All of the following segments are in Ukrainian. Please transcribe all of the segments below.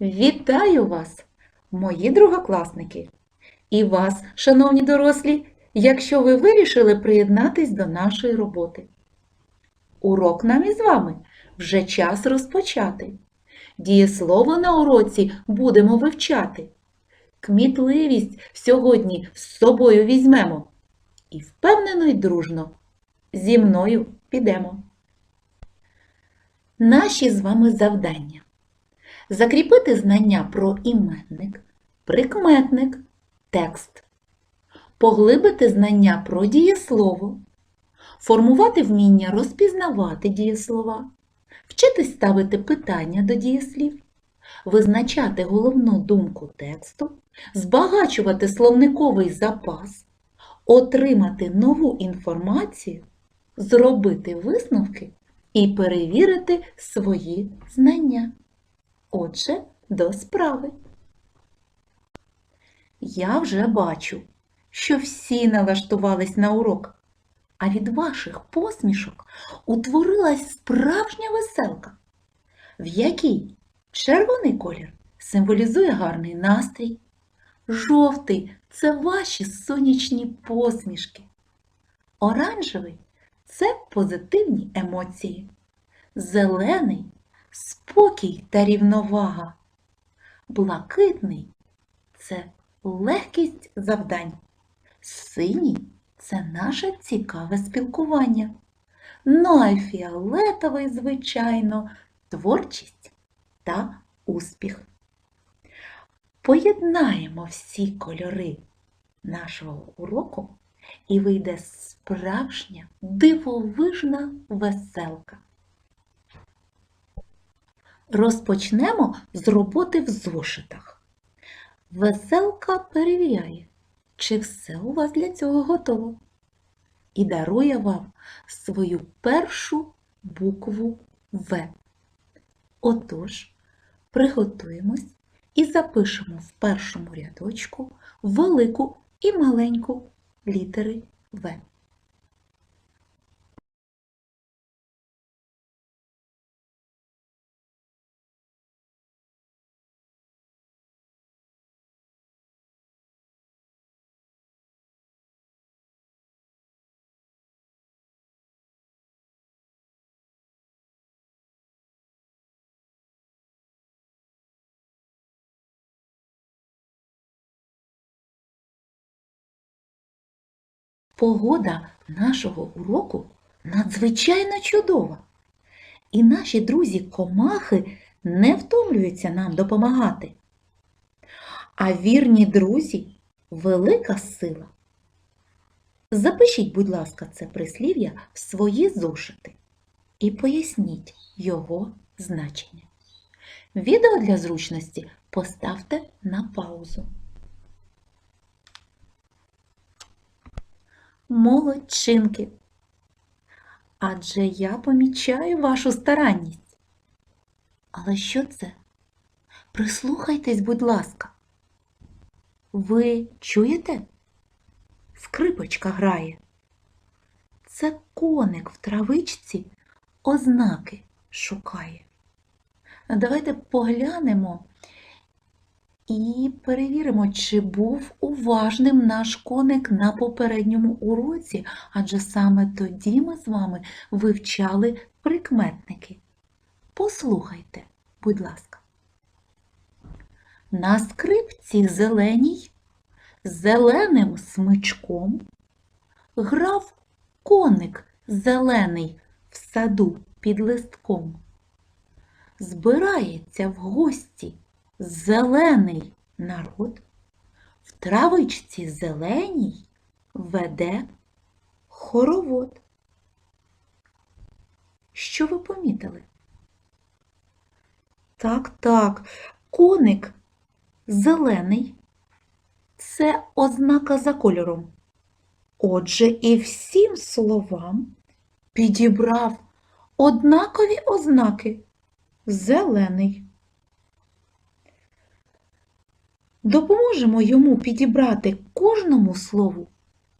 Вітаю вас, мої другокласники! І вас, шановні дорослі, якщо ви вирішили приєднатись до нашої роботи. Урок нам із вами вже час розпочати. Дієслово на уроці будемо вивчати. Кмітливість сьогодні з собою візьмемо. І впевнено й дружно зі мною підемо. Наші з вами завдання. Закріпити знання про іменник, прикметник, текст, поглибити знання про дієслово, формувати вміння розпізнавати дієслова, вчитись ставити питання до дієслів, визначати головну думку тексту, збагачувати словниковий запас, отримати нову інформацію, зробити висновки і перевірити свої знання. Отже, до справи. Я вже бачу, що всі налаштувались на урок, а від ваших посмішок утворилась справжня веселка, в якій червоний колір символізує гарний настрій, жовтий це ваші сонячні посмішки, оранжевий це позитивні емоції, зелений спокій та рівновага. Блакитний це легкість завдань. Синій це наше цікаве спілкування. Ну а фіолетовий, звичайно, творчість та успіх. Поєднаємо всі кольори нашого уроку і вийде справжня дивовижна веселка. Розпочнемо з роботи в зошитах. Веселка перевіряє, чи все у вас для цього готово. І дарує вам свою першу букву В. Отож, приготуємось і запишемо в першому рядочку велику і маленьку літери В. Погода нашого уроку надзвичайно чудова. І наші друзі-комахи не втомлюються нам допомагати. А вірні друзі велика сила. Запишіть, будь ласка, це прислів'я в свої зошити і поясніть його значення. Відео для зручності поставте на паузу. Молодчинки! Адже я помічаю вашу старанність. Але що це? Прислухайтесь, будь ласка. Ви чуєте? Скрипочка грає. Це коник в травичці ознаки шукає. Давайте поглянемо і перевіримо, чи був уважним наш коник на попередньому уроці, адже саме тоді ми з вами вивчали прикметники. Послухайте, будь ласка. На скрипці зеленій зеленим смичком грав коник зелений в саду під листком. Збирається в гості зелений народ, в травичці зеленій веде хоровод. Що ви помітили? Так, так, коник зелений це ознака за кольором. Отже, і всім словам підібрав однакові ознаки зелений. Допоможемо йому підібрати кожному слову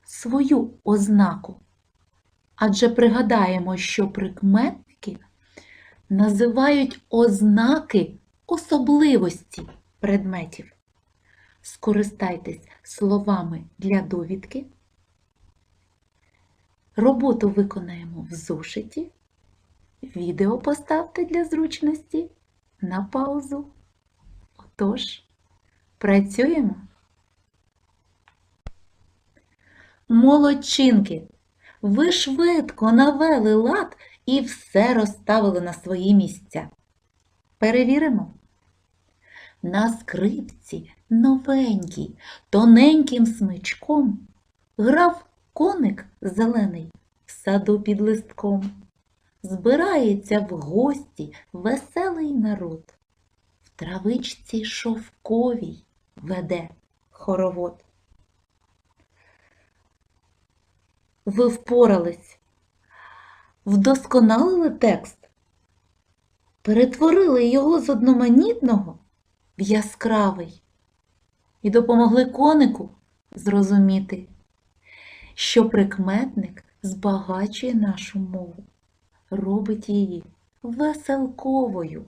свою ознаку. Адже пригадаємо, що прикметники називають ознаки особливості предметів. Скористайтесь словами для довідки. Роботу виконаємо в зошиті. Відео поставте для зручності на паузу. Отож, працюємо. Молодчинки! Ви швидко навели лад і все розставили на свої місця. Перевіримо. На скрипці новенький, тоненьким смичком грав коник зелений в саду під листком. Збирається в гості веселий народ. В травичці шовковій веде хоровод. Ви впорались, вдосконалили текст, перетворили його з одноманітного в яскравий і допомогли конику зрозуміти, що прикметник збагачує нашу мову, робить її веселковою.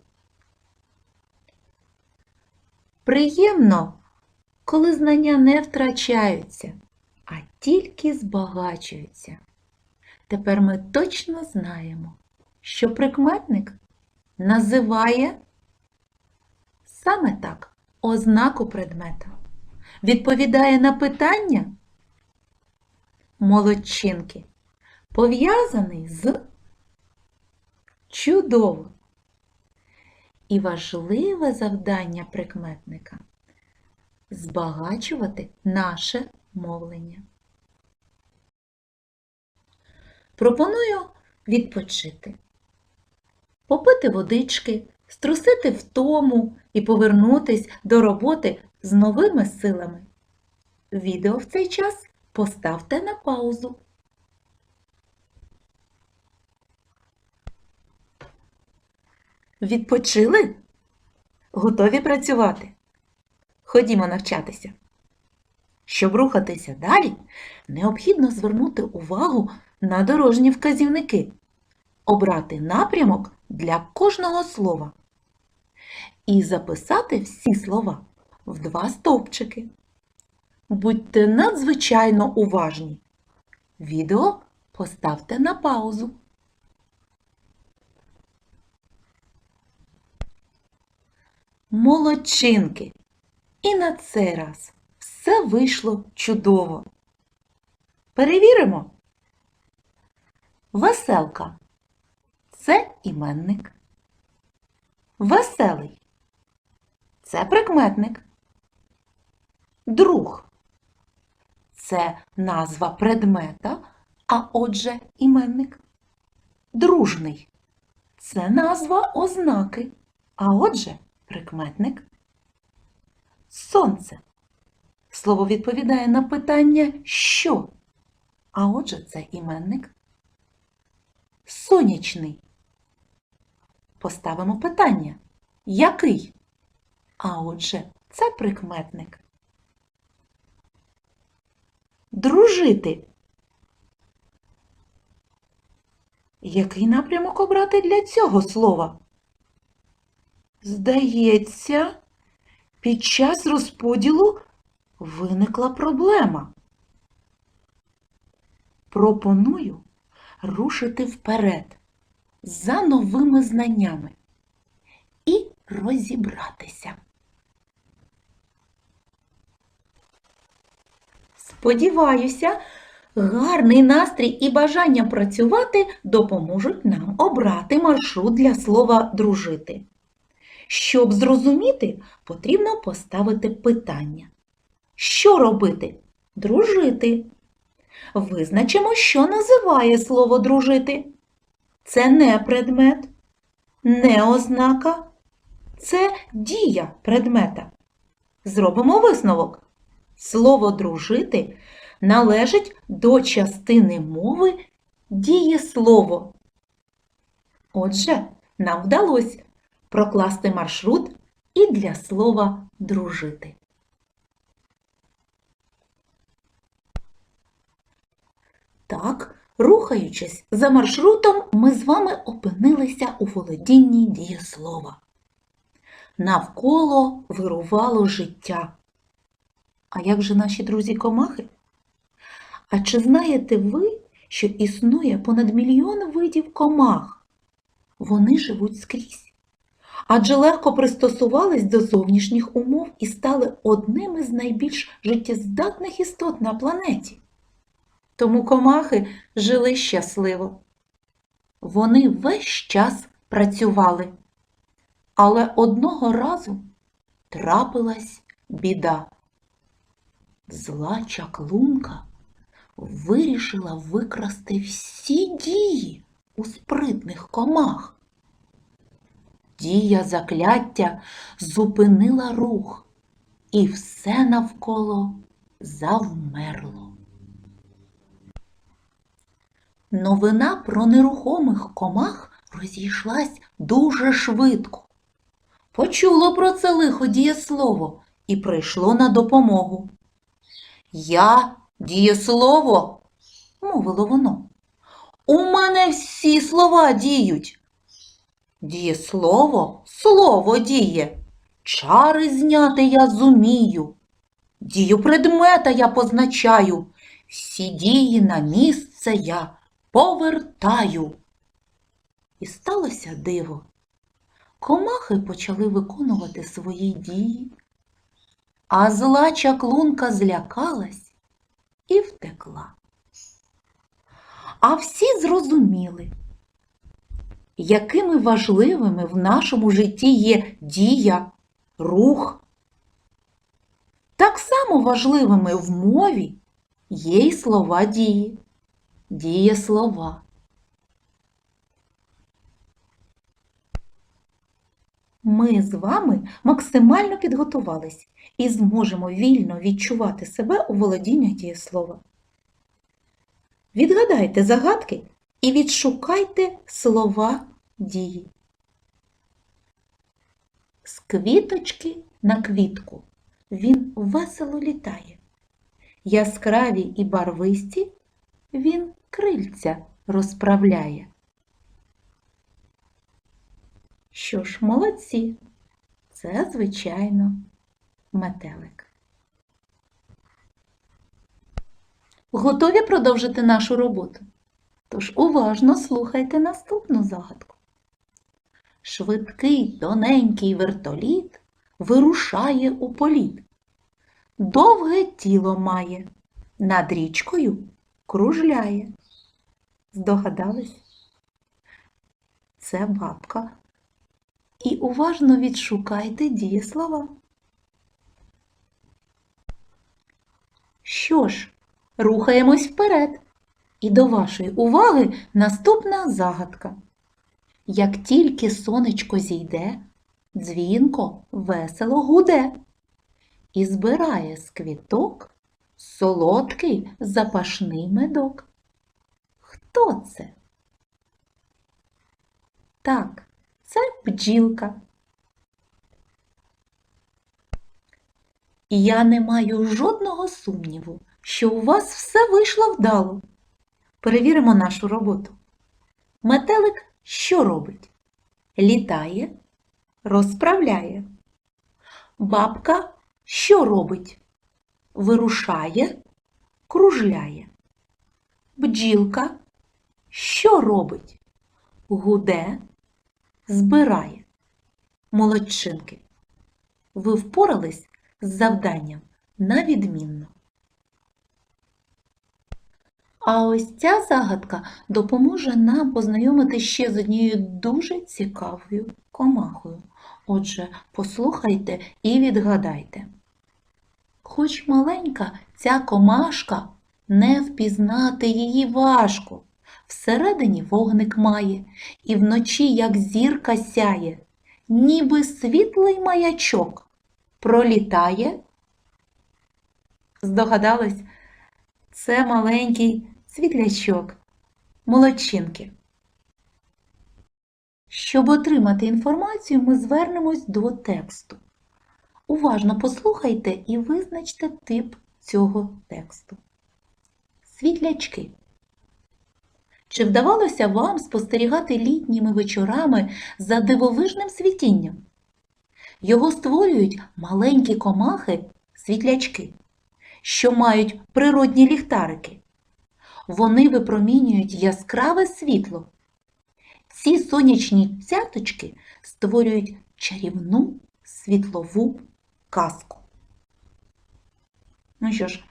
Приємно, коли знання не втрачаються, а тільки збагачуються. Тепер ми точно знаємо, що прикметник називає саме так ознаку предмета. Відповідає на питання молодчинки, пов'язаний з чудово. І важливе завдання прикметника збагачувати наше мовлення. Пропоную відпочити, попити водички, струсити втому і повернутись до роботи з новими силами. Відео в цей час поставте на паузу. Відпочили? Готові працювати? Ходімо навчатися. Щоб рухатися далі, необхідно звернути увагу на дорожні вказівники, обрати напрямок для кожного слова і записати всі слова в два стовпчики. Будьте надзвичайно уважні. Відео поставте на паузу. Молодчинки! І на цей раз все вийшло чудово. Перевіримо. Веселка це іменник. Веселий це прикметник. Друг це назва предмета, а отже іменник. Дружний це назва ознаки, а отже прикметник. Сонце. Слово відповідає на питання що? А отже, це іменник. Сонячний. Поставимо питання. Який? А отже, це прикметник. Дружити. Який напрямок обрати для цього слова? Здається, під час розподілу виникла проблема. Пропоную рушити вперед за новими знаннями і розібратися. Сподіваюся, гарний настрій і бажання працювати допоможуть нам обрати маршрут для слова дружити. Щоб зрозуміти, потрібно поставити питання. Що робити? Дружити. Визначимо, що називає слово дружити. Це не предмет, не ознака, це дія предмета. Зробимо висновок. Слово дружити належить до частини мови дієслово. Отже, нам вдалося прокласти маршрут і для слова дружити. Так, рухаючись за маршрутом, ми з вами опинилися у володінні дієслова. Навколо вирувало життя. А як же наші друзі-комахи? А чи знаєте ви, що існує понад мільйон видів комах? Вони живуть скрізь. Адже легко пристосувались до зовнішніх умов і стали одними з найбільш життєздатних істот на планеті. Тому комахи жили щасливо. Вони весь час працювали. Але одного разу трапилась біда. Зла чаклунка вирішила викрасти всі дії у спритних комах. Дія закляття зупинила рух, і все навколо завмерло. Новина про нерухомих комах розійшлась дуже швидко. Почуло про це лихо дієслово і прийшло на допомогу. Я дієслово, мовило воно. У мене всі слова діють. Дієслово слово діє. Чари зняти я зумію. Дію предмета я позначаю. Всі дії на місце я повертаю. І сталося диво. Комахи почали виконувати свої дії, а зла чаклунка злякалась і втекла. А всі зрозуміли, якими важливими в нашому житті є дія, рух. Так само важливими в мові є й слова дії, дієслова. Ми з вами максимально підготувались і зможемо вільно відчувати себе у володіннях дієслова. Відгадайте загадки і відшукайте слова дії. З квіточки на квітку він весело літає. Яскраві і барвисті він крильця розправляє. Що ж, молодці, це, звичайно, метелик. Готові продовжити нашу роботу? Тож уважно слухайте наступну загадку. Швидкий тоненький вертоліт вирушає у політ. Довге тіло має, над річкою кружляє. Здогадались? Це бабка. І уважно відшукайте дієслова. Що ж, рухаємось вперед. І до вашої уваги наступна загадка. Як тільки сонечко зійде, дзвінко весело гуде і збирає з квіток солодкий запашний медок. Хто це? Так, це бджілка. Я не маю жодного сумніву, що у вас все вийшло вдало. Перевіримо нашу роботу. Метелик що робить? Літає, розправляє. Бабка що робить? Вирушає, кружляє. Бджілка що робить? Гуде, збирає. Молодчинки. Ви впорались з завданням на відмінно. А ось ця загадка допоможе нам познайомити ще з однією дуже цікавою комахою. Отже, послухайте і відгадайте. Хоч маленька ця комашка, не впізнати її важко. Всередині вогник має, і вночі, як зірка сяє, ніби світлий маячок пролітає. Здогадались? Це маленький світлячок, молодчинки. Щоб отримати інформацію, ми звернемось до тексту. Уважно послухайте і визначте тип цього тексту. Світлячки. Чи вдавалося вам спостерігати літніми вечорами за дивовижним світінням? Його створюють маленькі комахи, світлячки, що мають природні ліхтарики. Вони випромінюють яскраве світло. Ці сонячні цяточки створюють чарівну світлову казку. Ну що ж,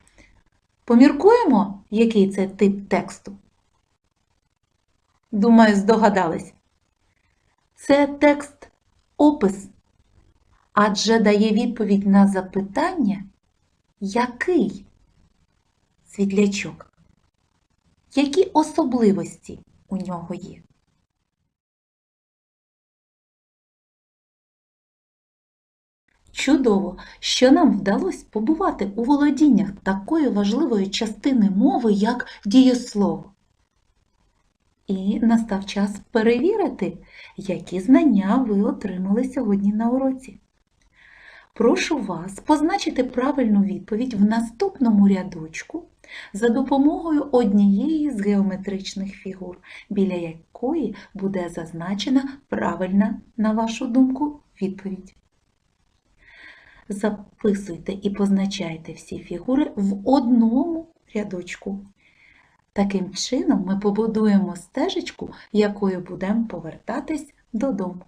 поміркуємо, який це тип тексту? Думаю, здогадались. Це текст опис, адже дає відповідь на запитання, який світлячок, які особливості у нього є. Чудово, що нам вдалося побувати у володіннях такої важливої частини мови, як дієслово. І настав час перевірити, які знання ви отримали сьогодні на уроці. Прошу вас позначити правильну відповідь в наступному рядочку за допомогою однієї з геометричних фігур, біля якої буде зазначена правильна, на вашу думку, відповідь. Записуйте і позначайте всі фігури в одному рядочку. Таким чином ми побудуємо стежечку, якою будемо повертатись додому.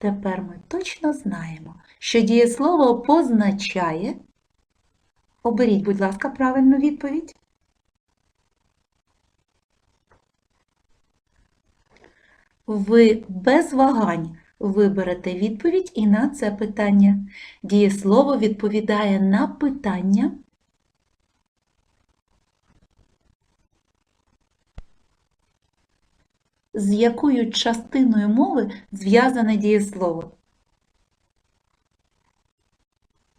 Тепер ми точно знаємо, що дієслово позначає. Оберіть, будь ласка, правильну відповідь. Ви без вагань виберете відповідь і на це питання. Дієслово відповідає на питання. З якою частиною мови зв'язане дієслово?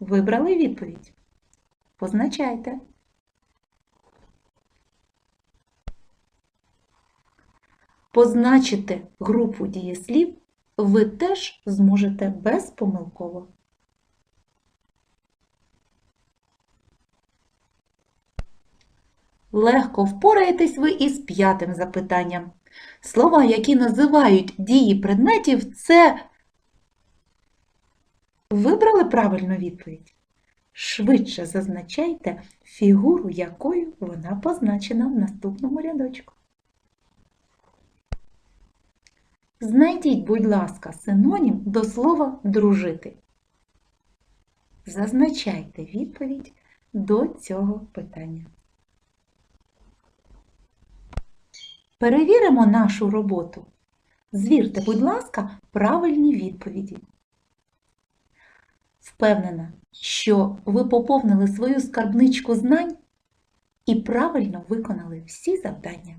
Вибрали відповідь? Позначайте. Позначити групу дієслів ви теж зможете безпомилково. Легко впораєтесь ви із п'ятим запитанням. Слова, які називають дії предметів, це вибрали правильну відповідь? Швидше зазначайте фігуру, якою вона позначена в наступному рядочку. Знайдіть, будь ласка, синонім до слова дружити. Зазначайте відповідь до цього питання. Перевіримо нашу роботу. Звірте, будь ласка, правильні відповіді. Впевнена, що ви поповнили свою скарбничку знань і правильно виконали всі завдання.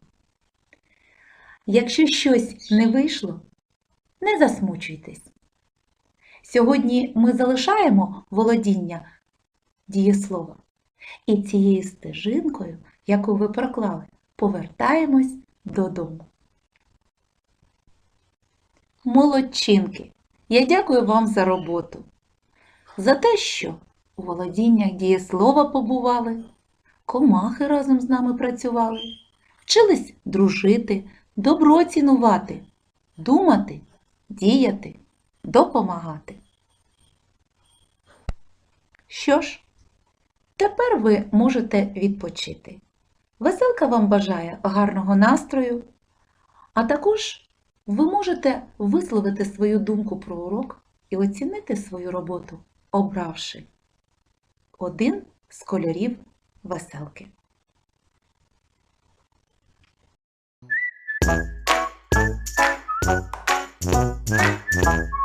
Якщо щось не вийшло, не засмучуйтесь. Сьогодні ми залишаємо володіння дієслова. І цією стежинкою, яку ви проклали, повертаємось додому. Молодчинки! Я дякую вам за роботу, за те, що у володіннях дієслова побували, комахи разом з нами працювали, вчились дружити, добро цінувати, думати, діяти, допомагати. Що ж, тепер ви можете відпочити. Веселка вам бажає гарного настрою, а також ви можете висловити свою думку про урок і оцінити свою роботу, обравши один з кольорів веселки. Thank you.